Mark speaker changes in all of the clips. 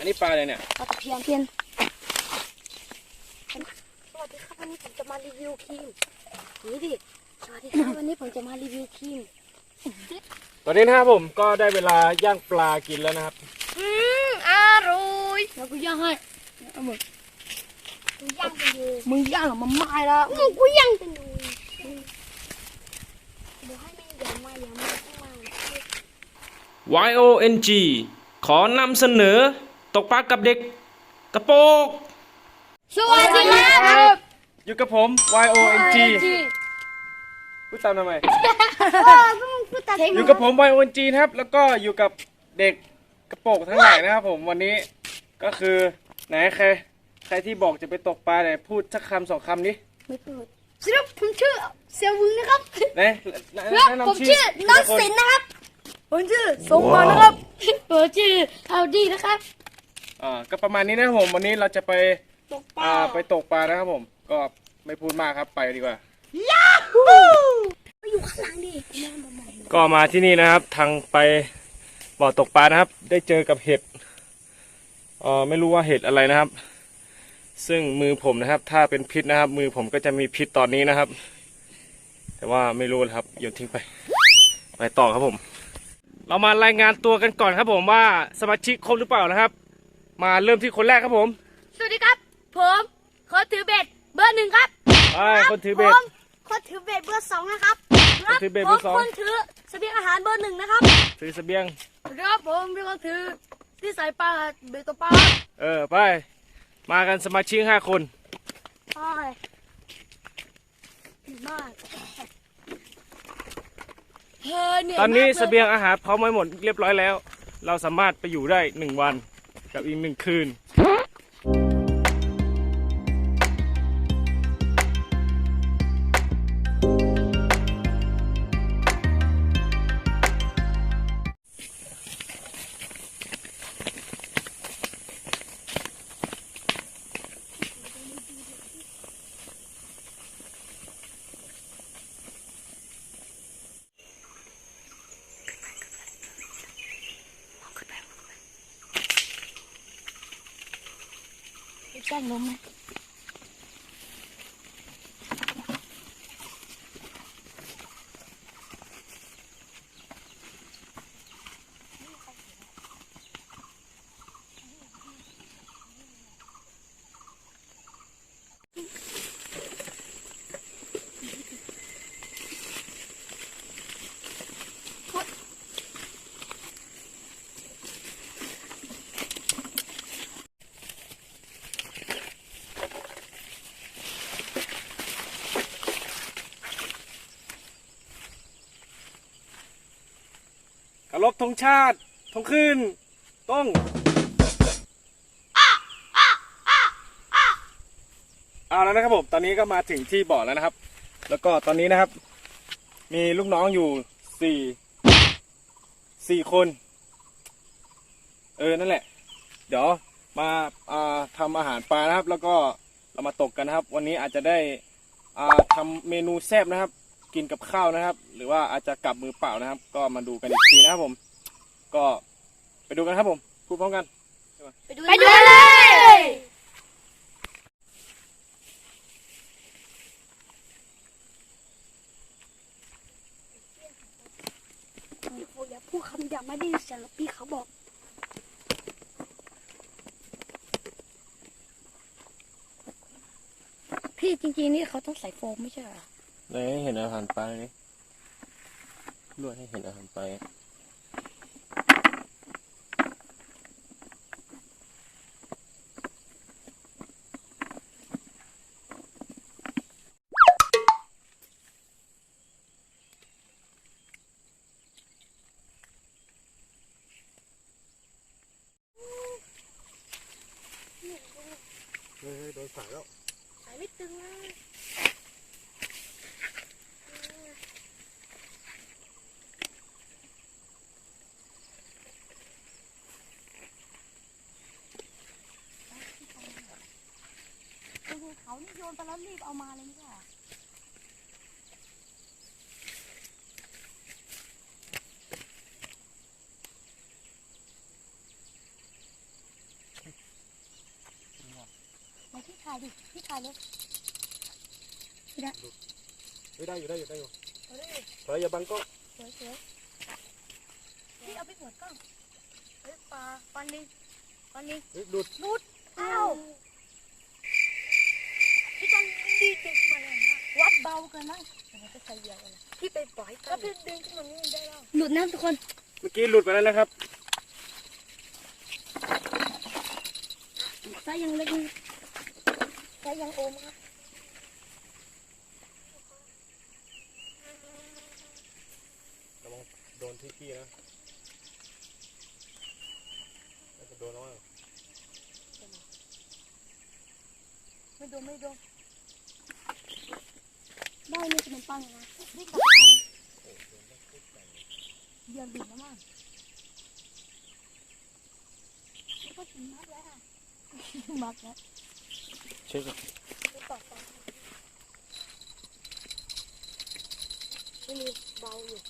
Speaker 1: อันนี้ปลาอะไรเนี่ย
Speaker 2: ปลาตะเพียนเพียนสวัสดีครับวันนี้ผมจะมารีวิวครีมนี่ดิสวัสดีครับวันนี้ผมจะมารีวิวครีม
Speaker 1: ตอนนี้นะครับผมก็ได้เวลาย่างปลากินแล้วนะครับ
Speaker 2: อืมอร่อยแล้วกูย่างให้เอามึง
Speaker 3: กูย่างกันอยู่
Speaker 2: มึงย่างเหรอมันไหม้แล้ว
Speaker 3: มึงกูย่างกันอยู่เดี๋ยวให้แม่งอย่ามาอย่ามาข้างล่าง
Speaker 4: Y O N G ขอนำเสนอ ตกปลากับเด็ก กระโปก
Speaker 2: สวัสดีครับ
Speaker 1: อยู่กับผม Y O N G พูดตามทำไม
Speaker 3: เออพวกมึงพูดตาม
Speaker 1: อยู่กับผม Y O N G นะครับ แล้วก็อยู่กับเด็กกระโปรงทั้งหลายนะครับผมวันนี้ก็คือไหนใครใครที่บอกจะไปตกปลาไหนพูดสักคำสองคำนี้
Speaker 2: ไม่เปิด
Speaker 3: สำหรับผมชื่อเซียววึงนะครับ
Speaker 1: ไหนแนะ
Speaker 3: ครับ
Speaker 1: แนะ
Speaker 3: ผม
Speaker 1: นำชื่อ
Speaker 3: ชื่อน้อง
Speaker 1: ทีละค
Speaker 3: สินนะครับ
Speaker 2: ผมชื่อสมบัตินะครับเปิดชื่อเอาดีนะครับ
Speaker 1: อ่าก็ประมาณนี้นะครับผมวันนี้เราจะไป
Speaker 3: ตกปลา
Speaker 1: อ่าไปตกปลานะครับผม ก็ไม่พูดมากครับไปดีกว่า
Speaker 3: ไปอยู่ข้างหลังดิ
Speaker 1: ก็มาที่นี่นะครับ ทางไปบ่อตกปลานะครับ ได้เจอกับเห็ดเอ่อไม่รู้ว่าเห็ดอะไรนะครับ ซึ่งมือผมนะครับ ถ้าเป็นพิษนะครับ มือผมก็จะมีพิษตอนนี้นะครับ แต่ว่าไม่รู้นะครับโยนทิ้งไป ไปต่อครับผม เรามารายงานตัวกันก่อนครับผมว่าสมาชิกครบหรือเปล่านะครับ มาเริ่มที่คนแรกครับผม
Speaker 2: สวัสดีครับ ผมขอถือเบ็ดเบอร์หนึ่งครับ
Speaker 1: ไปคนถือเบ็ด
Speaker 3: ผมคนถือเบ็ดเบอร์สองนะครับ
Speaker 2: ครับ
Speaker 1: ถือเบ็ด
Speaker 2: ผ
Speaker 1: เบอ
Speaker 2: ม
Speaker 1: ร์สอง
Speaker 2: คนถือเสบียงอาหารเบอร์หนึ่งนะครับ
Speaker 1: ถือเสบียง
Speaker 2: ครับผมเป็นคนถือที่สายปลาเบ็ดตกปลา
Speaker 1: เออไป มากันสมาชิกห้าคน
Speaker 2: ใช่มากเฮ้ยเหนื่อย
Speaker 1: ตอนนี้
Speaker 2: มากล
Speaker 1: เสบียงอาหารพร้อมไว้หมดเรียบร้อยแล้ว เราสามารถไปอยู่ได้หนึ่งวัน กับอีกหนึ่งคืน
Speaker 2: แจ้ง ลมไหม
Speaker 1: กรบธงชาติธงขึ้น ต้อง เอาแล้วนะครับผม ตอนนี้ก็มาถึงที่บ่อแล้วนะครับ แล้วก็ตอนนี้นะครับ มีลูกน้องอยู่สี่สี่คน เออ นั่นแหละ เดี๋ยวมาาทำอาหารปลานะครับ แล้วก็เรามาตกกันนะครับ วันนี้อาจจะได้อ่าทำเมนูแซ่บนะครับ กินกับข้าวนะครับ หรือว่าอาจจะกลับมือเปล่านะครับ ก็มาดูกันอีกทีนะครับผม ก็ไปดูกันครับผมพูดพร้อมกัน
Speaker 2: ไปดูเลย
Speaker 3: อย่าพูดคำหยาบไม่ได้ยินเสียงแล้วพี่เขาบอก
Speaker 2: พี่จริงๆนี่เขาต้องใส่โฟมไม่ใช่เหรอ
Speaker 1: เลยให้เห็นอาหารปลาเลยลวดให้เห็นอาหารปลาเฮ้ยโดนสายแล้ว
Speaker 3: สายไม่ตึงนะเขา นี่โยนไปแล้วรีบเอามาเลยไม่ใช่เหรอ
Speaker 5: ถ่ายดิพี่ถ่ายเลย
Speaker 1: เฮ้ยได้อยู่ได้อยู่ได้อยู่เฮ้ยอย่าบังก็
Speaker 5: สวยสวยพี่เอาไปหมดกล้องเฮ้ยปลาปลาลิงปลาลิง
Speaker 1: เฮ้ยหลุด
Speaker 5: รุดอ้าว พี่ต้องดีเด็กมาเลยนะวัดเบาเกันมั้งเดี๋ยวมันจะใส่เยอะเลยนะพี่ไปปล่อยกันแล้วพี่ดึงขึ้นมานี่ได้แล้ว
Speaker 2: หลุดนะทุกคน
Speaker 1: เมื่อกี้หลุดไปแล้วนะครับ
Speaker 5: ไซส์ยังเล็กนี่ไซส์ยังโอมครับ
Speaker 1: ระวังโดนที่พี่นะน่าจะโดนแล้วมั้ง
Speaker 5: ไม่โดนไม่โดน
Speaker 2: ได้มีขนมปังนะ
Speaker 5: นี่กลับมาเลยเดี๋ยวดื่มแล้วมั้งแล้วก็ถึงมัดแล้วค่ะมัดแล้ว
Speaker 1: เช็คก่อน
Speaker 5: ไปต่อไปไม่มีเบาอยู่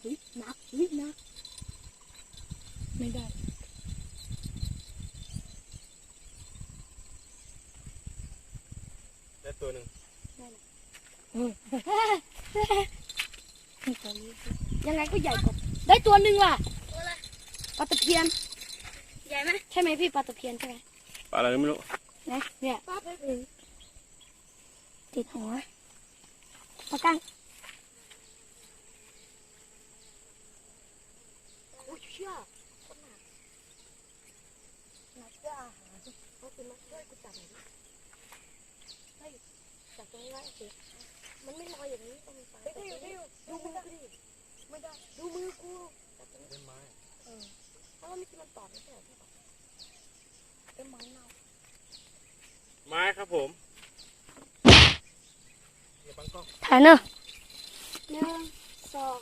Speaker 2: เฮ้ยหนักเฮ้ยหนัก
Speaker 5: ไม่ได้
Speaker 1: ได้ตัวหนึ่ง
Speaker 2: ยังไงก็ใหญ่กว่าได้ตัวหนึ่งว่ะปลาตะเพียน
Speaker 5: ใหญ่ไหม
Speaker 2: ใช่ไหมพี่ปลาตะเพียนใช่ไหม
Speaker 1: ปลาอะไรไม่รู้
Speaker 2: นะเนี่ย
Speaker 5: ป้าไปถึง
Speaker 2: ติดหัวปลากั้ง
Speaker 5: โอ้ยเชื่อคนหนักหนักเพื่ออาหารเอาคุณมาช่วยกูจับหน่อยดิ เฮ้ยจับตรงนี้ไว้โอเคมันไม่ลอยอย่างนี้ต้องมีปลาเฮ้ยได้อยู่ได้อยู่ดูมือกูดิไม่ได้ดูมือกูจับตรงนี้
Speaker 1: ได้ไม้
Speaker 5: เออเพราะว่าเมื่อกี้มันตอดไม่ใช่เหรอพี่บอกเป็นไม้เน่า
Speaker 1: ไม้ครับผมอย่าบังกล้อง
Speaker 2: ถ่ายเนอะ
Speaker 5: หนึ่งสอง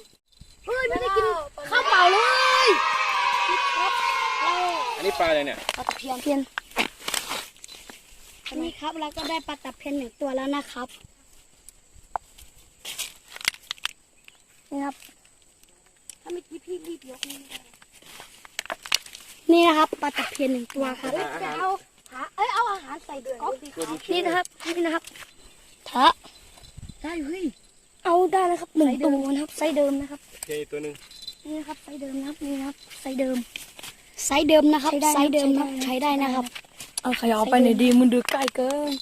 Speaker 2: เฮ้ยไม่ได้กินข้าวเปล่าเลย
Speaker 1: อันนี้ปลาอะไรเนี่ย
Speaker 2: ปลาตะเพียนเพียน นี่ครับเราก็ได้ปลาตะเพียนหนึ่งตัวแล้วนะครับ นี่ครับ
Speaker 5: ถ้าเมื่อกี้พี่รีบยกนี่
Speaker 2: นี่นะครับปลาตะเพียนหนึ่งตัวครับ
Speaker 1: อาหาร
Speaker 5: เอาหาเอ้ยเอาอาหารใส่ก๊อกสีขาว
Speaker 2: นี่นะครับนี่นะครับทะ
Speaker 5: ได้เฮ้ย
Speaker 2: เอาได้นะครับหนึ่งตัวนะครับไซส์เดิมนะครับ
Speaker 1: โอเคตัวหนึ่ง
Speaker 2: นี่นะครับไซส์เดิมนะครับนี่นะครับไซส์เดิมไซส์เดิมนะครับไซส์เดิมนะครับใช้ได้นะครับ
Speaker 5: เอาขยอไปหน่อยดีมันดูใกล้เกิน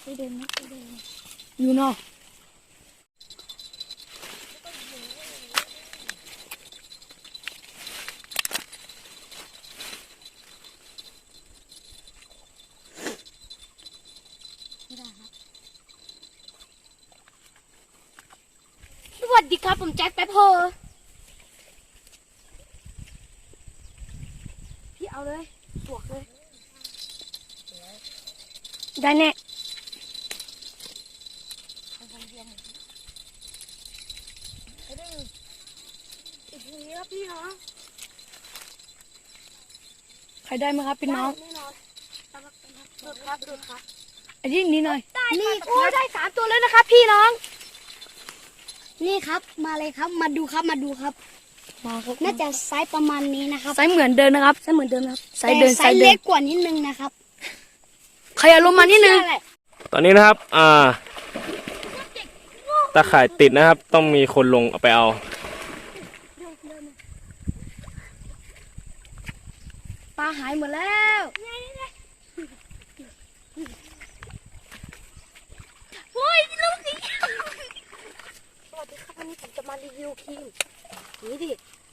Speaker 2: ไซส์เดิมนะไซส์เดิม
Speaker 5: อยู่เนาะ
Speaker 2: สวัสดีครับ ผมแจ็คแป๊บโฮ
Speaker 5: พี่เอาเลยบวกเลย
Speaker 2: ได้แน่
Speaker 5: อีกทีนี้ครับพี่เนาะ
Speaker 2: ใครได้ไหมครับพี่น้อง
Speaker 5: แน่นอนดูดครับดูดครับ
Speaker 2: อันนี้นี่หน่อย นี่โอ้ได้สามตัวเลยนะครับ พี่น้อง นี่ครับมาเลยครับมาดูครับมาดูครับ
Speaker 5: มาครับ
Speaker 2: น่าจะไซส์ประมาณนี้นะครับ
Speaker 5: ไซส์เหมือนเดิมนะครับ
Speaker 2: ไซส์เหมือนเดิมนะครับ
Speaker 5: ไซส์เดิม
Speaker 2: แต่ไซ
Speaker 5: ไซส์
Speaker 2: ส์
Speaker 5: เดิม
Speaker 2: เล็กกว่านิดนึงนะครับ
Speaker 5: ขยับลงมานิดนึง
Speaker 2: เชื่อแหละ
Speaker 1: ตอนนี้นะครับ อ่า ตาข่ายติดนะครับ ต้องมีคนลงเอาไปเอา
Speaker 2: ปลาหายหมดแล้ว
Speaker 5: สวัสดีครับวันนี้ผมจะมารีวิวครีม นี่ดิ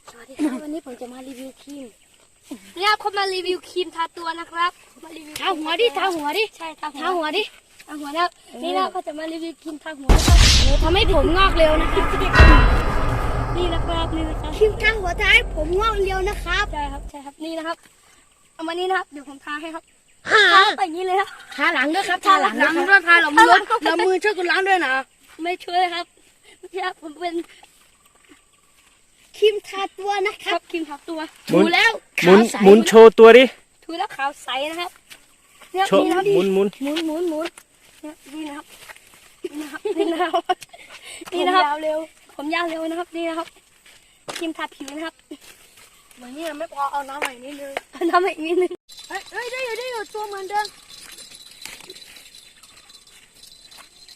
Speaker 2: สวัสดีครับวันนี้ผมจะมารีวิวครีมนี่ครับเขามารีวิวครีมทาตัวนะครับ มารีวิวทาหัวดิทาหัวดิ
Speaker 5: ใช่ทา
Speaker 2: ทาหัวดิทาหัวแล้วนี่นะเขาจะมารีวิวครีมทาหัวนะครับทำให้ผมงอกเร็วนะครับนี่นะครับนี่นะครับครีมทาหัวทาให้ผมงอกเร็วนะครับใช่ครับใช่ครับนี่นะครับเอามานี่นะครับเดี๋ยวผมทาให้ครับทาไปอย่างนี้เลยครับ
Speaker 5: ทาหลังด้วยครับ
Speaker 2: ทาหลังด้วยครับ
Speaker 5: ทาหลังมือแล้วมือช่วยกันล้างด้วยนะ
Speaker 2: ไม่ช่วยครับไม่ใช่ครับผมเป็นครีมทาตัวนะครับครีมทาตัว
Speaker 1: หมุ
Speaker 2: ถู
Speaker 1: น
Speaker 2: แล้ว
Speaker 1: หมุน
Speaker 2: ขาวใส
Speaker 1: หมุนโชว์ตัวดิ
Speaker 2: ถูแล้วขาวใสนะครับเนี่ย
Speaker 1: โชว์
Speaker 2: นี่นะครับ
Speaker 1: หมุนหมุน
Speaker 2: หมุนหมุนหมุนเนี่ยนี่นะครับนี่นะครับนี่นะครับนี่นะครับ
Speaker 3: ยาวเร็ว
Speaker 2: ผมยาวเร็วนะครับนี่นะครับครีมทาผิวนะครับ
Speaker 3: เหมือนนี่ไม่พอเอาน้ำใหม่นิดนึง
Speaker 2: เอาน้ำอีกนิดนึง
Speaker 3: เฮ้ยเฮ้ยได้อยู่ได้อยู่ตัวเหมือนเดิม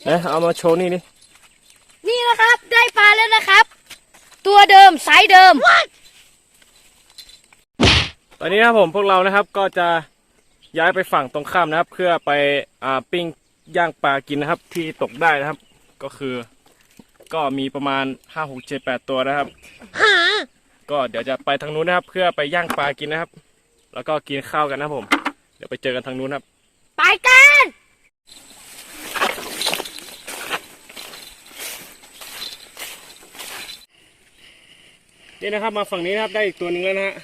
Speaker 1: นะเอามาโชว์นี่ดิ
Speaker 2: นี่นะครับได้ปลาแล้วนะครับ ตัวเดิมไซส์เดิม
Speaker 1: ตอนนี้นะครับผมพวกเรานะครับก็จะย้ายไปฝั่งตรงข้ามนะครับ เพื่อไปอ่าปิ้งย่างปลากินนะครับ ที่ตกได้นะครับ ก็คือ ก็มีประมาณห้าหกเจ็ดแปดตัวนะครับ ก็เดี๋ยวจะไปทางนู้นนะครับ เพื่อไปย่างปลากินนะครับ แล้วก็กินข้าวกันนะครับผม เดี๋ยวไปเจอกันทางนู้นครับ
Speaker 2: ไปกัน
Speaker 1: นี่นะครับมาฝั่งนี้นะครับได้อีกตัวหนึ่งแล้วนะฮะ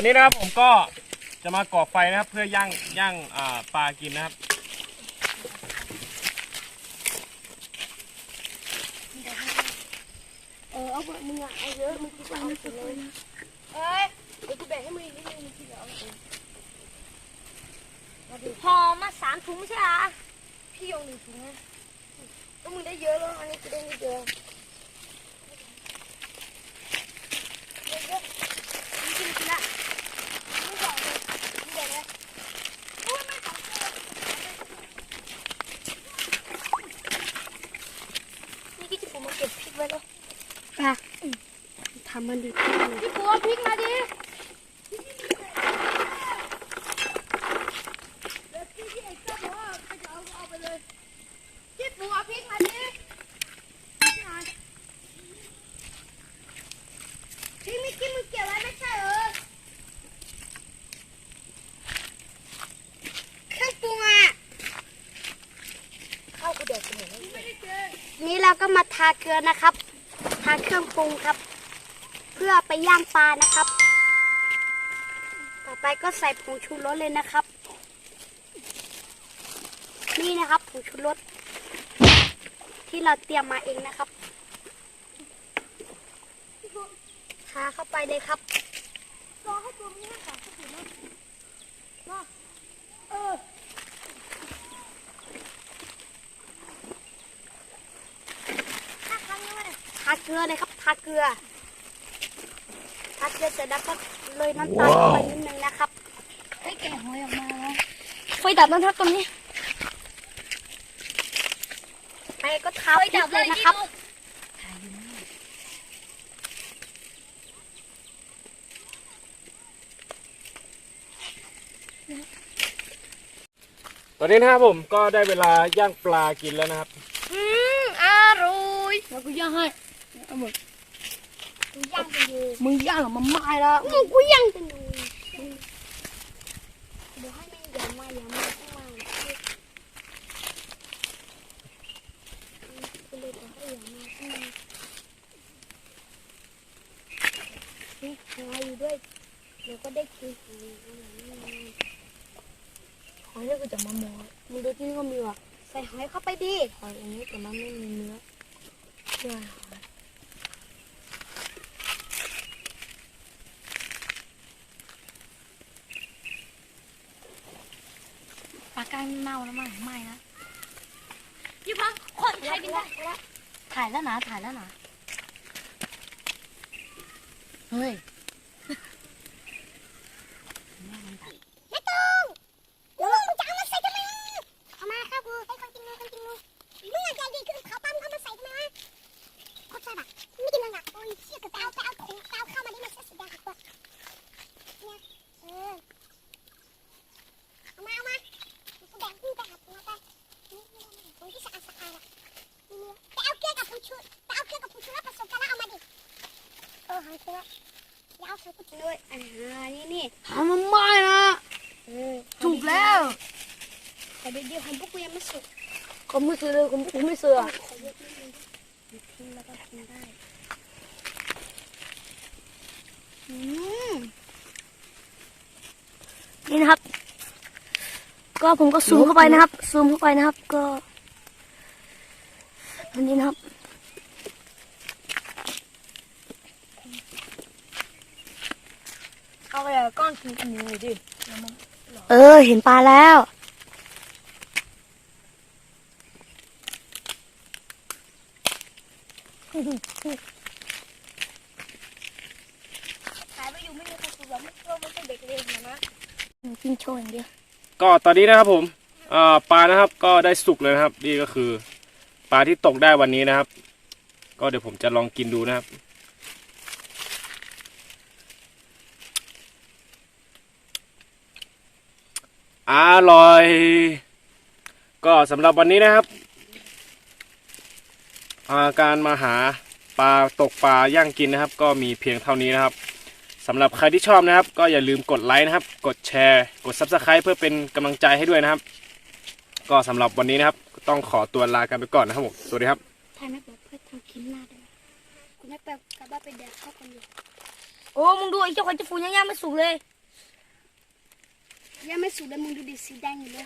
Speaker 1: อนนี้นะครับผมก็จะมาก่อไฟนะครับ เพื่อย่างย่างปลากินนะครับ
Speaker 3: เออเอามึงอะเอาเยอะมึงคิดว่าเอาไปเลยเอ้ยเดี๋ยวกูแบ่งให้มึงอีกนิดนึงมึงคิดว่าเอาไป
Speaker 2: ห่อมาสามถุงไม่ใช่เหรอ
Speaker 3: พี่ยงหนึ่งถุงนะก็มึงได้เยอะแล้วอันนี้กูได้นิดเยวเยอะๆมึงกินกินละมึงบอกเลยมึงแบ่งเลยโอ้ยไม่ของเธอ
Speaker 2: นี่ที่ผมมาเก็บพริกไว้แล้ว
Speaker 3: อะ
Speaker 2: ทำมันดี
Speaker 3: พี่ปูเอาพริกมาดิเดี๋ยวพี่ที่ไอ้เจ้าบอกว่าเขาจะเอาเอาไปเลยพี่ปูเอาพริกมาดิพี่หน่อยพริกไม่กินมึงเก็บไว้ไม่ใช่เหรอเครื่องปรุงอะข้าวกูเดือดเสมอไม่ได้เจอ
Speaker 2: นี่เราก็มาทาเกลือนะครับ ทาเครื่องปรุงครับ เพื่อไปย่างปลานะครับ ต่อไปก็ใส่ผงชูรสเลยนะครับ นี่นะครับผงชูรสที่เราเตรียมมาเองนะครับทาเข้าไปเลยครับ
Speaker 3: รอให้ตัวนี้ก่อนก็ถือว่าเนะเออถ้าครั้งนี้ไม่ได้
Speaker 2: ทาเกลือเลยครับทาเกลือ ทาเกลือเสร็จแล้วก็โรยน้ำตาลลงไปนิดนึงนะครับ
Speaker 3: ให้แกะหอยออกมาแล้ว
Speaker 2: ไฟดับนะครับตรงนี้ไปก็ทาพริกเลยนะครับ
Speaker 1: ตอนนี้นะครับผมก็ได้เวลาย่างปลากินแล้วนะครับ
Speaker 2: อืมอร่อย
Speaker 3: แล้วกูย่างให้เอาหมด
Speaker 2: มึงย่างกันอยู่
Speaker 3: มึงย่างมันไม่ละ
Speaker 2: มึงกูย่างกันอยู่
Speaker 3: เดี๋ยวให้ม่ยวมาเดี๋ยวมาข้ามากูเลยบอกให้เดี๋ยวมาข้ามานี่หอยอยู่ด้วยเดี๋ยวก็ได้กินหอยหอยนี่กูจะมามอมึงดูที่นี่ก็มีว่ะ
Speaker 2: ใส่หอยเข้าไปดิ
Speaker 3: หอยอันนี้แต่มันไม่มีเนื้อเชื่อหอย
Speaker 2: ลากางเน่าแล้วมั้งไม่นะยี่พังคนไทยกินได้
Speaker 3: ถ่ายแล้วนะถ่ายแล้วนะเฮ้ย
Speaker 2: แล้วมึงจะเอามาใส่ทำไมเอามาครับกูให้คนกินนูคนกินนูมึงอยากใจดีคือเขาปั้มเขามาใส่ทำไมวะโคตรแซ่บอะไม่กินเลยอะโอ้ยเชี่ยกับเอาไปเอาถุงเอาเข้ามาดิมันเสียสีแดงตัวเนี่ยเออเอามาเอามากูแบ่งพี่ไปหาถุงมาไปนี่นี่นี่ถุงที่สะอาดสะอาดอะนี่ไปเอาเกลือกับผงชูไปเอาเกลือกับผงชูแล้วผสมกันแล้วเอามาดิเออหายเกลืออย่าเอาใส่กูด้วยอ่านี่นี่
Speaker 3: ทำมันไม่นะ
Speaker 2: เออ
Speaker 3: ถูกแล้ว
Speaker 2: แต่เดี๋ยวของพวกกูยังไม่สุก
Speaker 3: เขาไม่ซื้อเลยเขาผมไม่ซื้ออะ
Speaker 2: ขอเยอะนิดนึงกินแล้วก็กินได้อืมนี่นะครับ ก็ผมก็ซูมเข้าไปนะครับ ซูมเข้าไปนะครับ ก็อันนี้นะครับ
Speaker 3: เอาไปก้อนกินกันนี้ดิ
Speaker 2: เออ เห็นปลาแล้ว
Speaker 3: ขายไปอยู่ไม่มีใครสูบแล้วไม่ก็ไม่ใช่เด็กเรียนนะ
Speaker 2: กินโชว์อย่างเดียว
Speaker 1: ก็ตอนนี้นะครับผมอ่าปลานะครับก็ได้สุกเลยนะครับ นี่ก็คือปลาที่ตกได้วันนี้นะครับ ก็เดี๋ยวผมจะลองกินดูนะครับอร่อย ก็สำหรับวันนี้นะครับอ่า การมาหาปลาตกปลาย่างกินนะครับ ก็มีเพียงเท่านี้นะครับสำหรับใครที่ชอบนะครับ ก็อย่าลืมกดไลค์นะครับ กดแชร์ กด Subscribe เพื่อเป็นกำลังใจให้ด้วยนะครับ ก็สำหรับวันนี้นะครับ ต้องขอตัวลากันไปก่อนนะครับผมสวัสดีครับ
Speaker 2: ถ่ายแม่แบบเพื่อทำคลิปหน้าได้ไหม
Speaker 3: คุณแม่แป๊บกลับบ้านไปแดกข้าวกันอยู่
Speaker 2: โอ้มึงดูไอ้เจ้าคนจะฟูยังย่างไม่สุกเลย
Speaker 3: ยังไม่สุกเลยมึงดูดิสีแดงอยู่เลย